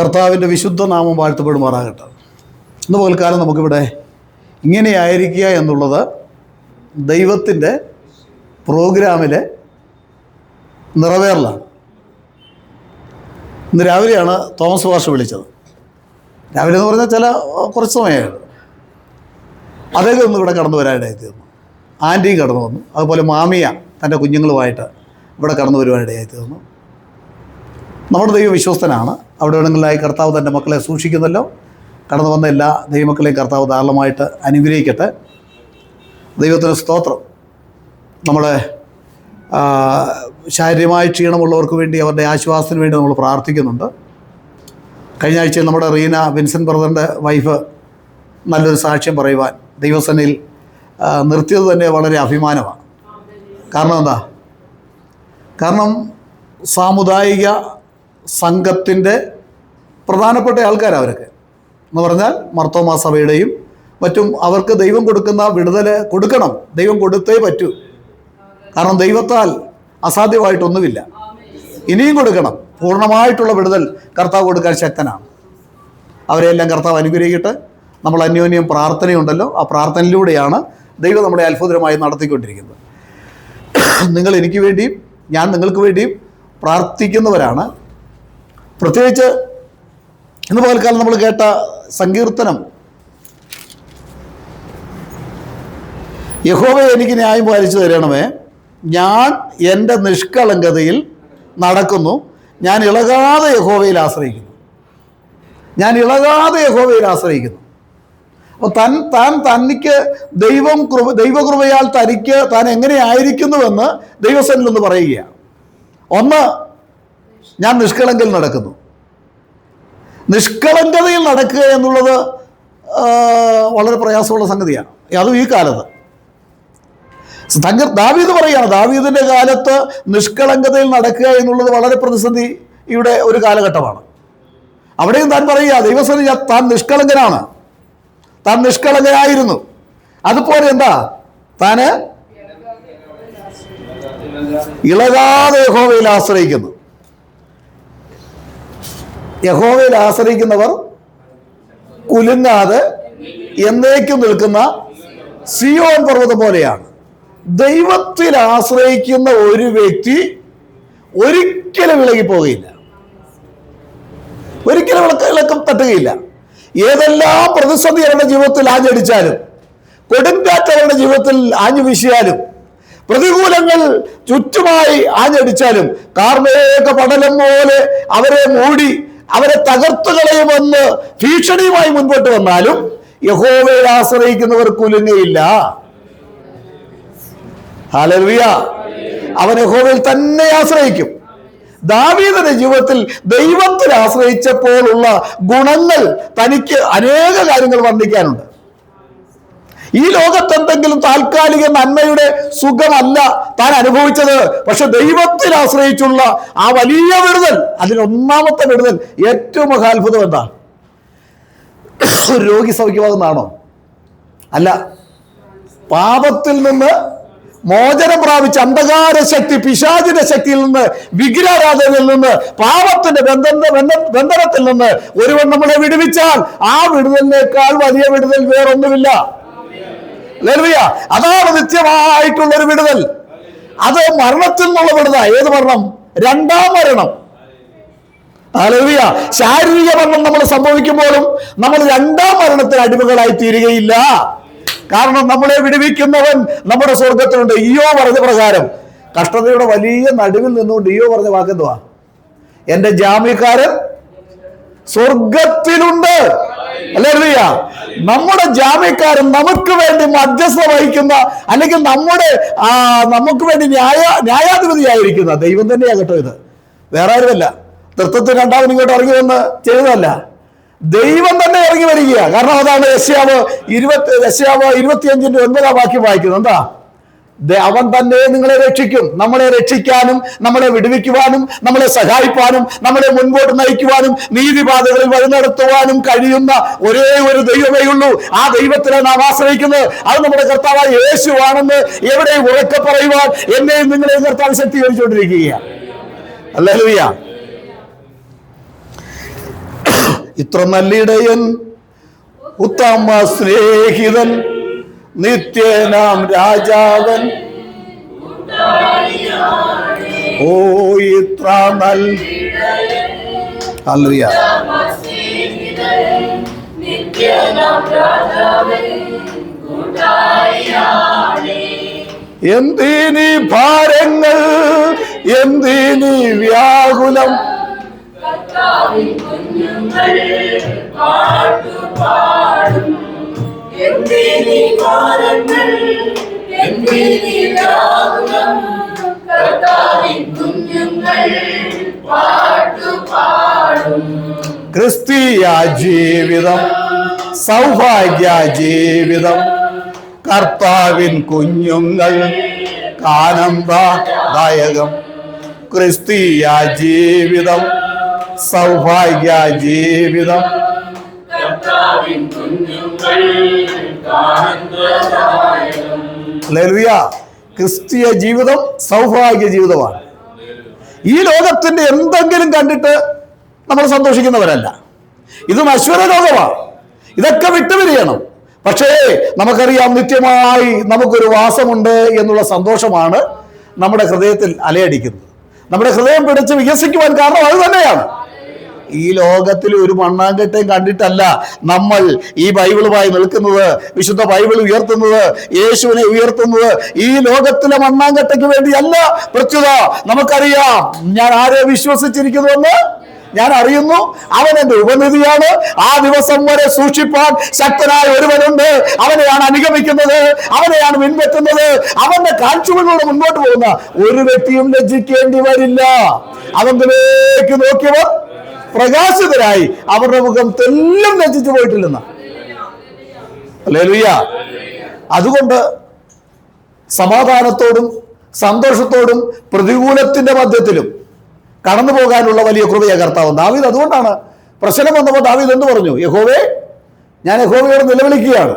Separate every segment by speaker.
Speaker 1: കർത്താവിന്റെ വിശുദ്ധ നാമം വാഴ്ത്തപ്പെടുമാറാകട്ടെ. ഇന്ന് പകൽക്കാലം നമുക്കിവിടെ ഇങ്ങനെയായിരിക്കുക എന്നുള്ളത് ദൈവത്തിന്റെ പ്രോഗ്രാമിലെ നിറവേറലാണ്. ഇന്ന് രാവിലെയാണ് തോമസ് വാഷ് വിളിച്ചത്. രാവിലെ എന്ന് പറഞ്ഞാൽ ചില കുറച്ച് സമയമാണ് അദ്ദേഹം ഒന്ന് ഇവിടെ കടന്നു വരാനിടയായി തീർന്നു. ആന്റിയും കടന്നു വന്നു. അതുപോലെ മാമിയ തന്റെ കുഞ്ഞുങ്ങളുമായിട്ട് ഇവിടെ കടന്നു വരുവാനിടയായി തീർന്നു. നമ്മുടെ ദൈവം വിശ്വസ്തനാണ്. അവിടെ വേണമെങ്കിലായി കർത്താവ് തന്റെ മക്കളെ സൂക്ഷിക്കുന്നല്ലോ. കടന്നു വന്ന എല്ലാ ദൈവമക്കളെയും കർത്താവ് ധാരാളമായിട്ട് അനുഗ്രഹിക്കട്ടെ. ദൈവത്തിന് സ്തോത്രം. നമ്മളെ ശാരീരികമായി ക്ഷീണമുള്ളവർക്ക് വേണ്ടി അവരുടെ ആശ്വാസത്തിന് വേണ്ടി നമ്മൾ പ്രാർത്ഥിക്കുന്നുണ്ട്. കഴിഞ്ഞ ആഴ്ചയിൽ നമ്മുടെ റീന വിൻസെന്റ് ബ്രദറിന്റെ വൈഫ് നല്ലൊരു സാക്ഷ്യം പറയുവാൻ ദൈവസേനയിൽ നിർത്തിയത് തന്നെ വളരെ അഭിമാനമാണ്. കാരണം എന്താ? കാരണം സാമുദായിക സംഘത്തിന്റെ പ്രധാനപ്പെട്ട ആൾക്കാരാണ് അവരൊക്കെ. എന്ന് പറഞ്ഞാൽ മർത്തോമാ സഭയുടെയും മറ്റും അവർക്ക് ദൈവം കൊടുക്കുന്ന വിടുതൽ കൊടുക്കണം. ദൈവം കൊടുത്തേ പറ്റൂ. കാരണം ദൈവത്താൽ അസാധ്യമായിട്ടൊന്നുമില്ല. ഇനിയും കൊടുക്കണം. പൂർണമായിട്ടുള്ള വിടുതൽ കർത്താവ് കൊടുക്കാൻ ശക്തനാണ്. അവരെയെല്ലാം കർത്താവ് അനുഗ്രഹിക്കട്ടെ. നമ്മൾ അന്യോന്യം പ്രാർത്ഥനയുണ്ടല്ലോ. ആ പ്രാർത്ഥനയിലൂടെയാണ് ദൈവം നമ്മളെ അത്ഭുതമായി നടത്തിക്കൊണ്ടിരിക്കുന്നത്. നിങ്ങൾ എനിക്ക് വേണ്ടിയും ഞാൻ നിങ്ങൾക്ക് വേണ്ടിയും പ്രാർത്ഥിക്കുന്നവരാണ്. പ്രത്യേകിച്ച് ഇന്ന് പകൽക്കാലം നമ്മൾ കേട്ട സങ്കീർത്തനം യഹോവ എനിക്ക് ന്യായം പാലിച്ചു തരണമേ. ഞാൻ എന്റെ നിഷ്കളങ്കതയിൽ നടക്കുന്നു. ഞാൻ ഇളകാതെ യഹോവയിൽ ആശ്രയിക്കുന്നു. ഞാൻ ഇളകാതെ യഹോവയിൽ ആശ്രയിക്കുന്നു. അപ്പോൾ തൻ താൻ തനിക്ക് ദൈവം കൃപ ദൈവകൃപയാൽ തനിക്ക് താൻ എങ്ങനെയായിരിക്കുന്നുവെന്ന് ദൈവസനിൽ നിന്ന് പറയുകയാണ്. ഒന്ന് ഞാൻ നിഷ്കളങ്കയിൽ നടക്കുന്നു. നിഷ്കളങ്കതയിൽ നടക്കുക എന്നുള്ളത് വളരെ പ്രയാസമുള്ള സംഗതിയാണ്. അതും ഈ കാലത്ത്. തങ്ക ദാവീദ് പറയുകയാണ് ദാവീദിന്റെ കാലത്ത് നിഷ്കളങ്കതയിൽ നടക്കുക എന്നുള്ളത് വളരെ പ്രതിസന്ധിയുടെ ഒരു കാലഘട്ടമാണ്. അവിടെയും താൻ പറയുക ദൈവസേന ഞാൻ- താൻ നിഷ്കളങ്കനാണ്. താൻ നിഷ്കളങ്കനായിരുന്നു. അതുപോലെ എന്താ? താന് ഇളകാതെ യഹോവയിൽ ആശ്രയിക്കുന്നു. യഹോവയിൽ ആശ്രയിക്കുന്നവർ കുലുങ്ങാതെ എന്നേക്കും നിൽക്കുന്ന സിയോൻ പർവതം പോലെയാണ്. ദൈവത്തിൽ ആശ്രയിക്കുന്ന ഒരു വ്യക്തി ഒരിക്കലും വിളകി ഒരിക്കലും വിളക്കം തട്ടുകയില്ല. ഏതെല്ലാം പ്രതിസന്ധി അവരുടെ ജീവിതത്തിൽ ആഞ്ഞടിച്ചാലും കൊടുങ്കാറ്റ് അവരുടെ ജീവിതത്തിൽ ആഞ്ഞു വീശിയാലും പ്രതികൂലങ്ങൾ ചുറ്റുമായി ആഞ്ഞടിച്ചാലും കാർമേക പടലം പോലെ അവരെ മൂടി അവരെ തകർത്തു കളയുമെന്ന് ഭീഷണിയുമായി മുൻപോട്ട് വന്നാലും യഹോവയെ ആശ്രയിക്കുന്നവർ കുലുങ്ങയില്ല. ഹാലലുയ അവൻ യഹോവയിൽ തന്നെ ആശ്രയിക്കും. ദാവീദിന്റെ ജീവിതത്തിൽ ദൈവത്തിൽ ആശ്രയിച്ചപ്പോഴുള്ള ഗുണങ്ങൾ തനിക്ക് അനേക കാര്യങ്ങൾ വർണിക്കാനുണ്ട്. ഈ ലോകത്ത് എന്തെങ്കിലും താൽക്കാലിക നന്മയുടെ സുഖമല്ല താൻ അനുഭവിച്ചത്. പക്ഷെ ദൈവത്തിൽ ആശ്രയിച്ചുള്ള ആ വലിയ വിടുതൽ അതിലൊന്നാമത്തെ വിടുതൽ ഏറ്റവും മഹാത്ഭുതം എന്താ രോഗി സൗഖ്യമാകുന്നതാണോ അല്ല. പാപത്തിൽ നിന്ന് മോചനം പ്രാപിച്ച അന്ധകാര ശക്തി പിശാചിന്റെ ശക്തിയിൽ നിന്ന് വിഗ്രഹാരാധനയിൽ നിന്ന് പാപത്തിന്റെ ബന്ധ ബന്ധ- ബന്ധനത്തിൽ നിന്ന് ഒരുവൻ നമ്മളെ വിടുവിച്ചാൽ ആ വിടുതലിനേക്കാൾ വലിയ വിടുതൽ വേറൊന്നുമില്ല. അതാണ് നിത്യമായിട്ടുള്ള ഒരു വിടുതൽ. അത് മരണത്തിൽ നിന്നുള്ള വിടുതൽ. ഏത് മരണം? രണ്ടാം മരണം. ശാരീരിക മരണം നമ്മൾ സംഭവിക്കുമ്പോഴും നമ്മൾ രണ്ടാം മരണത്തിന് അടിമകളായി തീരുകയില്ല. കാരണം നമ്മളെ വിടുവിക്കുന്നവൻ നമ്മുടെ സ്വർഗത്തിലുണ്ട്. ഇയോ പറഞ്ഞ പ്രകാരം. കഷ്ടതയുടെ വലിയ നടുവിൽ നിന്നുകൊണ്ട് ഇയോ പറഞ്ഞ വാക്കെന്തുവാ എന്റെ ജാമ്യക്കാരൻ സ്വർഗത്തിലുണ്ട്. നമ്മുടെ ജാമ്യക്കാരൻ നമുക്ക് വേണ്ടി മധ്യസ്ഥ വഹിക്കുന്ന അല്ലെങ്കിൽ നമ്മുടെ നമുക്ക് വേണ്ടി ന്യായ ന്യായാധിപതിയായിരിക്കുന്ന ദൈവം തന്നെയാണ് കേട്ടോ ഇത്. വേറെ ആരുമല്ല. തൃത്വത്തിൽ രണ്ടാമത് ഇങ്ങോട്ട് ഇറങ്ങി വന്ന് ചെയ്തതല്ല. ദൈവം തന്നെ ഇറങ്ങി വരികയാണ് കാരണം അതാണ് യശ്യാവ് ഇരുപത്തി യശ്യാവ് ഇരുപത്തിയഞ്ചിന്റെ ഒൻപതാം വാക്യം വായിക്കുന്നത്. എന്താ? അവൻ തന്നെ നിങ്ങളെ രക്ഷിക്കും. നമ്മളെ രക്ഷിക്കാനും നമ്മളെ വിടുവിക്കുവാനും നമ്മളെ സഹായിപ്പാനും നമ്മളെ മുൻപോട്ട് നയിക്കുവാനും നീതിപാതകളിൽ വഴി നടത്തുവാനും കഴിയുന്ന ഒരേ ഒരു ദൈവമേ ഉള്ളൂ. ആ ദൈവത്തിനെ നാം ആശ്രയിക്കുന്നത് അത് നമ്മുടെ കർത്താവായ യേശുവാണെന്ന് എവിടെ ഉറക്കെ പറയുവാൻ എന്നെയും നിങ്ങളെയും കർത്താവ് ശക്തീകരിച്ചുകൊണ്ടിരിക്കുകയാണ് അല്ലേ ഇത്ര നല്ലിടയൻ ഉത്തമ സ്നേഹിതൻ നിത്യനാം രാജാവൻ. ഓ ഇത്ര നല്ല അല്ലറിയ എന്തിനി ഭാരങ്ങൾ? എന്തിനി വ്യാകുലം? ക്രിസ്തീയ ജീവിതം സൗഭാഗ്യ ജീവിതം കർത്താവിൻ കുഞ്ഞുങ്ങൾ ആനന്ദദായകം ക്രിസ്തീയ ജീവിതം സൗഭാഗ്യ ജീവിതം. ക്രിസ്തീയ ജീവിതം സൗഭാഗ്യ ജീവിതമാണ്. ഈ ലോകത്തിന്റെ എന്തെങ്കിലും കണ്ടിട്ട് നമ്മൾ സന്തോഷിക്കുന്നവരല്ല. ഇത് നശ്വര ലോകമാണ്. ഇതൊക്കെ വിട്ടുപിരിയണം. പക്ഷേ നമുക്കറിയാം നിത്യമായി നമുക്കൊരു വാസമുണ്ട് എന്നുള്ള സന്തോഷമാണ് നമ്മുടെ ഹൃദയത്തിൽ അലയടിക്കുന്നത്. നമ്മുടെ ഹൃദയം പിടിച്ച് വികസിക്കുവാൻ കാരണം അത് തന്നെയാണ്. ഈ ലോകത്തിൽ ഒരു മണ്ണാങ്കട്ടയും കണ്ടിട്ടല്ല നമ്മൾ ഈ ബൈബിളുമായി നിൽക്കുന്നത്. വിശുദ്ധ ബൈബിൾ ഉയർത്തുന്നത് യേശുവിനെ ഉയർത്തുന്നത് ഈ ലോകത്തിലെ മണ്ണാങ്കട്ടയ്ക്ക് വേണ്ടിയല്ല. പ്രത്യുത നമുക്കറിയാം. ഞാൻ ആരെ വിശ്വസിച്ചിരിക്കുന്നുവെന്ന്? ഞാൻ അറിയുന്നു. അവൻ എന്റെ ഉപനിധിയാണ്. ആ ദിവസം വരെ സൂക്ഷിപ്പാൻ ശക്തനായ ഒരുവനുണ്ട്. അവനെയാണ് അനുഗമിക്കുന്നത്. അവനെയാണ് പിൻപറ്റുന്നത്. അവന്റെ കാഴ്ചകളിലൂടെ മുന്നോട്ട് പോകുന്ന ഒരു വ്യക്തിയും ലജ്ജിക്കേണ്ടി വരില്ല. അവങ്കിലേക്ക് നോക്കിയവർ? പ്രകാശിതരായി അവരുടെ മുഖം തെല്ലും രചിച്ചു പോയിട്ടില്ലെന്ന. അല്ലേലുയ്യ അതുകൊണ്ട് സമാധാനത്തോടും സന്തോഷത്തോടും പ്രതികൂലത്തിന്റെ മധ്യത്തിലും കടന്നു പോകാനുള്ള വലിയ കൃപയ കർത്താവ് ദാവീദ്. അതുകൊണ്ടാണ് പ്രശ്നം വന്നപ്പോൾ ദാവീദ് എന്ത് പറഞ്ഞു? യഹോവേ ഞാൻ യഹോവയോട് നിലവിളിക്കുകയാണ്.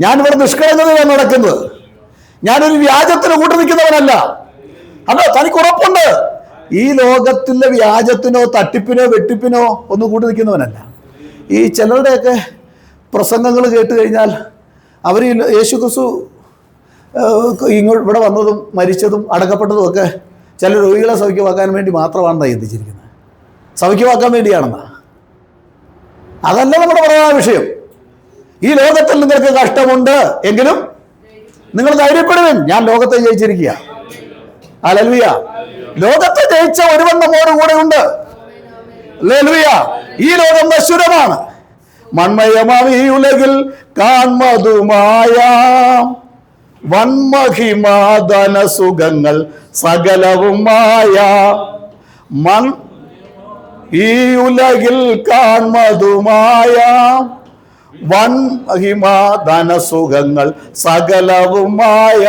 Speaker 1: ഞാൻ ഇവിടെ നിഷ്കളങ്കതയാണ് നടക്കുന്നത്. ഞാനൊരു വ്യാജത്തിന് കൂട്ടു നിൽക്കുന്നവനല്ല. അതോ തനിക്ക് ഉറപ്പുണ്ട് ഈ ലോകത്തിലെ വ്യാജത്തിനോ തട്ടിപ്പിനോ വെട്ടിപ്പിനോ ഒന്നും കൂട്ടി നിൽക്കുന്നവനല്ല. ഈ ചിലരുടെയൊക്കെ പ്രസംഗങ്ങൾ കേട്ട് കഴിഞ്ഞാൽ അവർ യേശു ക്രിസ്തു ഇങ്ങോട്ട് ഇവിടെ വന്നതും മരിച്ചതും അടക്കപ്പെട്ടതും ഒക്കെ ചില രോഗികളെ സൗഖ്യമാക്കാൻ വേണ്ടി മാത്രമാണെന്നാണ് ചിന്തിച്ചിരിക്കുന്നത്. സൗഖ്യമാക്കാൻ വേണ്ടിയാണെന്നാ. അതല്ല നമ്മുടെ പ്രധാന വിഷയം. ഈ ലോകത്തിൽ നിങ്ങൾക്ക് കഷ്ടമുണ്ട് എങ്കിലും നിങ്ങൾ ധൈര്യപ്പെടുവിൻ. ഞാൻ ലോകത്തെ ജയിച്ചിരിക്കുക അലൽവിയ ലോകത്തെ ജയിച്ച ഒരുവൻ നമ്മോട് കൂടെ ഉണ്ട് ഈ ലോകം നശ്വരമാണ് മൺമയമാം ഈ കാൺമതുമായ വൻമഹിമാദന സുഖങ്ങൾ സകലവുമായ. മൺ ഈ ഉലകിൽ കാൺമതുമായ വൻ മഹിമാധന സുഖങ്ങൾ സകലവുമായ.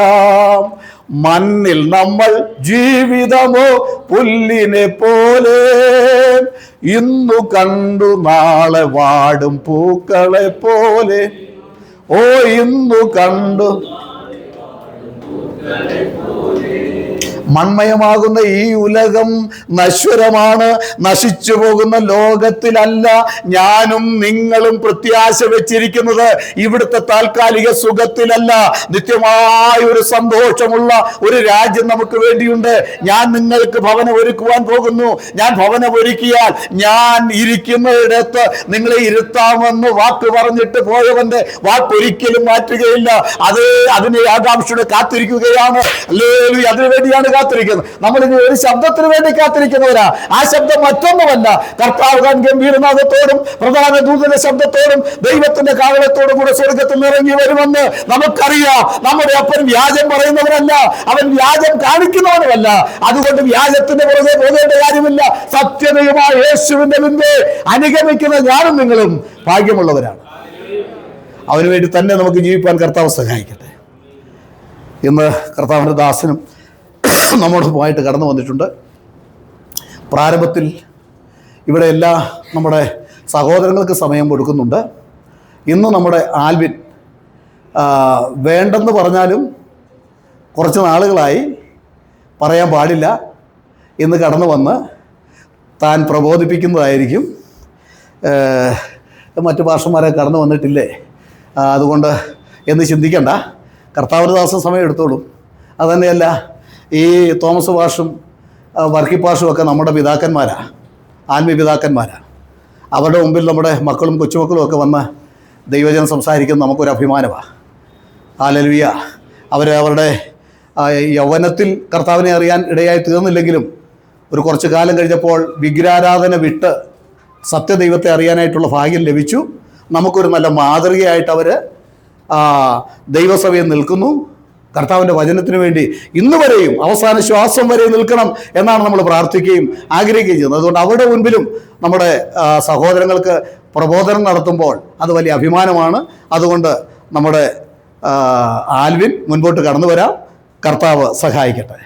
Speaker 1: മണ്ണിൽ നമ്മൾ ജീവിതമോ പുല്ലിനെ പോലെ. ഇന്നു കണ്ടു നാളെ വാടും പൂക്കളെ പോലെ. ഓ ഇന്നു കണ്ടു മൺമയമാകുന്ന ഈ ഉലകം നശ്വരമാണ്. നശിച്ചു പോകുന്ന ലോകത്തിലല്ല ഞാനും നിങ്ങളും പ്രത്യാശ വെച്ചിരിക്കുന്നത്. ഇവിടുത്തെ താൽക്കാലിക സുഖത്തിലല്ല. നിത്യമായ ഒരു സന്തോഷമുള്ള ഒരു രാജ്യം നമുക്ക് വേണ്ടിയുണ്ട്. ഞാൻ നിങ്ങൾക്ക് ഭവനം ഒരുക്കുവാൻ പോകുന്നു. ഞാൻ ഭവനം ഒരുക്കിയാൽ ഞാൻ ഇരിക്കുന്നിടത്ത് നിങ്ങളെ ഇരുത്താമെന്ന് വാക്ക് പറഞ്ഞിട്ട് പോയവന്റെ വാക്ക് ഒരിക്കലും മാറ്റുകയില്ല. അതേ അതിനെ ആകാംക്ഷയുടെ കാത്തിരിക്കുകയാണ്. അല്ലേ അതിനു വേണ്ടിയാണ് കാത്തിരിക്കുന്നത്. നമ്മൾ ഇനി ഒരു ശബ്ദത്തിന് വേണ്ടി കാത്തിരിക്കുന്നവരാ. ആ ശബ്ദം മറ്റൊന്നുമല്ല. കർത്താവ് താൻ ഗംഭീരനാഥത്തോടും പ്രധാന ദൂതന്റെ ശബ്ദത്തോടും ദൈവത്തിന്റെ കാവലത്തോടും കൂടെ സ്വർഗത്തിൽ ഇറങ്ങി വരുമെന്ന് നമുക്കറിയാം. നമ്മുടെ അപ്പൻ വ്യാജം പറയുന്നവനല്ല. അവൻ വ്യാജം കാണിക്കുന്നവനുമല്ല. അതുകൊണ്ട് വ്യാജത്തിന്റെ പുറകെ പോകേണ്ട കാര്യമില്ല. സത്യതയുമായ യേശുവിന്റെ മുൻപേ അനുഗമിക്കുന്ന ഞാനും നിങ്ങളും ഭാഗ്യമുള്ളവരാണ്. അവനുവേണ്ടി തന്നെ നമുക്ക് ജീവിപ്പാൻ കർത്താവ് സഹായിക്കട്ടെ. ഇന്ന് കർത്താവിന്റെ ദാസനും നമ്മോടൊപ്പമായിട്ട് കടന്നു വന്നിട്ടുണ്ട്. പ്രാരംഭത്തിൽ ഇവിടെ എല്ലാ നമ്മുടെ സഹോദരങ്ങൾക്ക് സമയം കൊടുക്കുന്നുണ്ട്. ഇന്ന് നമ്മുടെ ആൽവിൻ വേണ്ടെന്ന് പറഞ്ഞാലും കുറച്ച് നാളുകളായി പറയാൻ പാടില്ല. എന്ന് കടന്നു വന്ന് താൻ പ്രബോധിപ്പിക്കുന്നതായിരിക്കും. മറ്റ് ഭാഷന്മാരെ കടന്നു വന്നിട്ടില്ലേ? അതുകൊണ്ട് എന്ന് ചിന്തിക്കണ്ട. കർത്താവ് ദാസം സമയം എടുത്തോളും. അതുതന്നെയല്ല ഈ തോമസ് വാഷും വർക്കി പാഷും ഒക്കെ നമ്മുടെ പിതാക്കന്മാരാണ് ആത്മീയ പിതാക്കന്മാരാണ് അവരുടെ മുമ്പിൽ നമ്മുടെ മക്കളും കൊച്ചുമക്കളും ഒക്കെ വന്ന് ദൈവജനം സംസാരിക്കുന്നത് നമുക്കൊരു അഭിമാനമാണ് ആലലുയ അവർ അവരുടെ യൗവനത്തിൽ കർത്താവിനെ അറിയാൻ ഇടയായി തീർന്നില്ലെങ്കിലും ഒരു കുറച്ച് കാലം കഴിഞ്ഞപ്പോൾ വിഗ്രഹാരാധന വിട്ട് സത്യദൈവത്തെ അറിയാനായിട്ടുള്ള ഭാഗ്യം ലഭിച്ചു. നമുക്കൊരു നല്ല മാതൃകയായിട്ട് അവർ ദൈവസഭയിൽ നിൽക്കുന്നു. കർത്താവിന്റെ വചനത്തിന് വേണ്ടി ഇന്ന് വരെയും അവസാന ശ്വാസം വരെ നിൽക്കണം എന്നാണ് നമ്മൾ പ്രാർത്ഥിക്കുകയും ആഗ്രഹിക്കുകയും ചെയ്യുന്നത്. അതുകൊണ്ട് അവരുടെ മുൻപിലും നമ്മുടെ സഹോദരങ്ങൾക്ക് പ്രബോധനം നടത്തുമ്പോൾ അത് വലിയ അഭിമാനമാണ്. അതുകൊണ്ട് നമ്മുടെ ആൽവിൻ മുൻപോട്ട് കടന്നു വരാം കർത്താവ് സഹായിക്കട്ടെ.